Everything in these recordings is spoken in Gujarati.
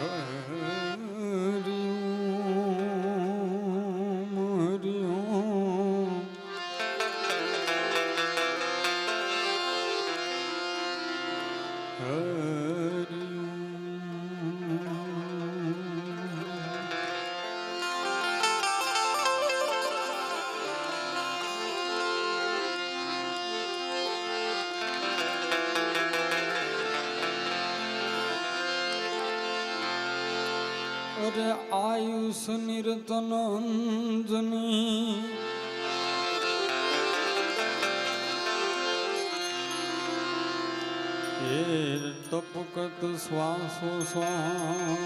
Oh, અરે આયુષ નિરતન અંજની એ તપકત શ્વાસો શ્વાસ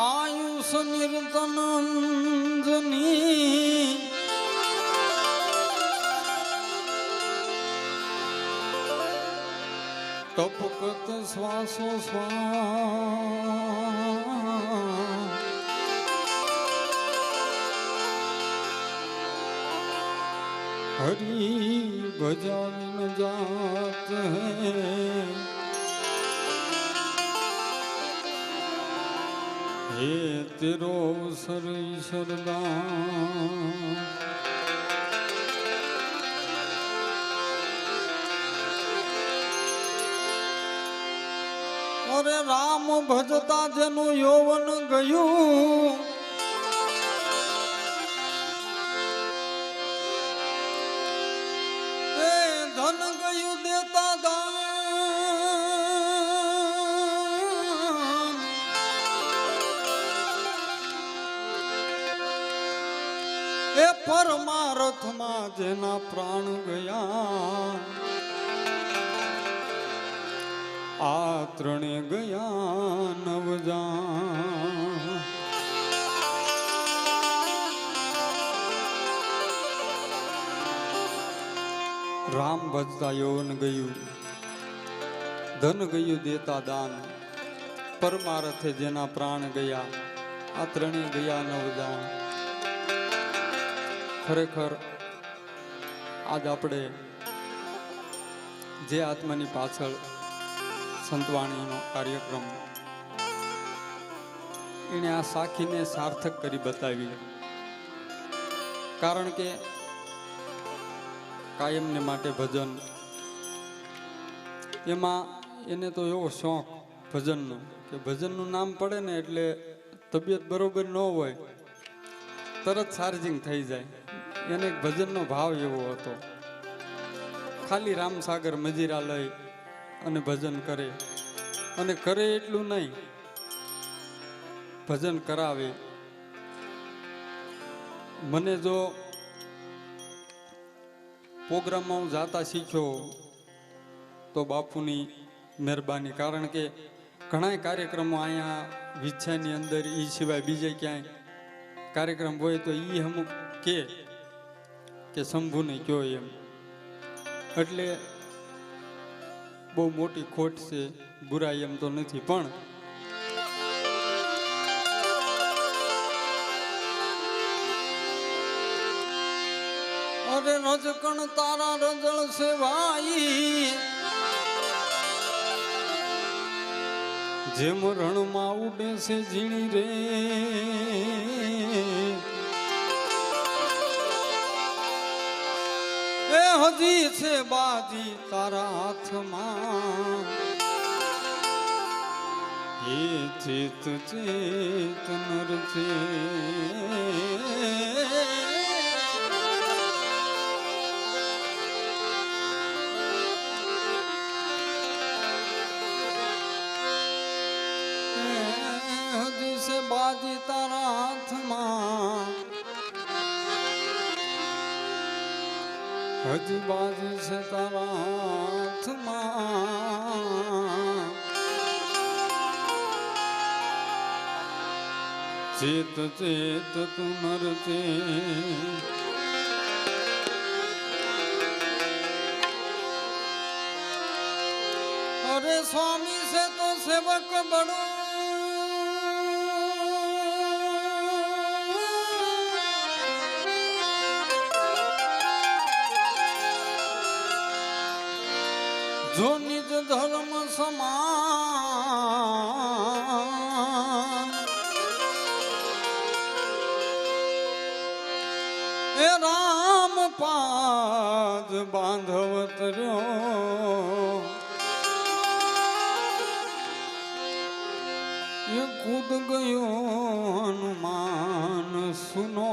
આયુષ નિરતન તપકત શ્વાસો શ્વાસ. હરી ભજન જાત હૈ. તેરો અવસર ઈશ્વરદાન અરે રામ ભજતા જેનું યૌવન ગયું. એ ધન ગયું દેતા દાન એ પરમારથમાં જેના પ્રાણ ગયા. ત્રણે ગયા નવજા રામ ભજતા યૌવન ગયું. ધન ગયું દેતા દાન. પરમારથે જેના પ્રાણ ગયા, આ ત્રણે ગયા નવદાન ખરેખર આજ આપણે જે આત્માની પાછળ સંતવાણીનો કાર્યક્રમ. એણે આ સાખીને સાર્થક કરી બતાવી કારણ કે કાયમને માટે ભજન. એમાં એને તો એવો શોખ ભજનનો કે ભજનનું નામ પડે ને એટલે તબિયત બરોબર ન હોય, તરત ચાર્જિંગ થઈ જાય. એને ભજનનો ભાવ એવો હતો. ખાલી રામસાગર મજીરા લઈ અને ભજન કરે. અને કરે એટલું નહીં, ભજન કરાવે. મને જો પ્રોગ્રામમાં હું જાતા શીખ્યો તો બાપુની મહેરબાની, કારણ કે ઘણા કાર્યક્રમો અહીંયા વિચ્છાની અંદર એ સિવાય બીજે ક્યાંય કાર્યક્રમ હોય તો એ અમુક કે શંભુને કયો એમ. એટલે બહુ મોટી ખોટ છે, બુરાઈ એમ તો નથી, પણ અરે રજકણ તારા રજળ સેવાઈ. જેમ રણમાં ઉડે છે ઝીણી રે. હજી છે બાજી તારા હાથમાં. એ ચેત ચેત નર છે. હજી બાજી છે તારા હાથમાં ચેત ચેત તું નર ચે અરે સ્વામી છે તો સેવક બડો જો નિજ ધર્મ સમાન. એ રામ પાદ બાંધવ તર્યો એ કૂદ ગયો હનુમાન સુનો.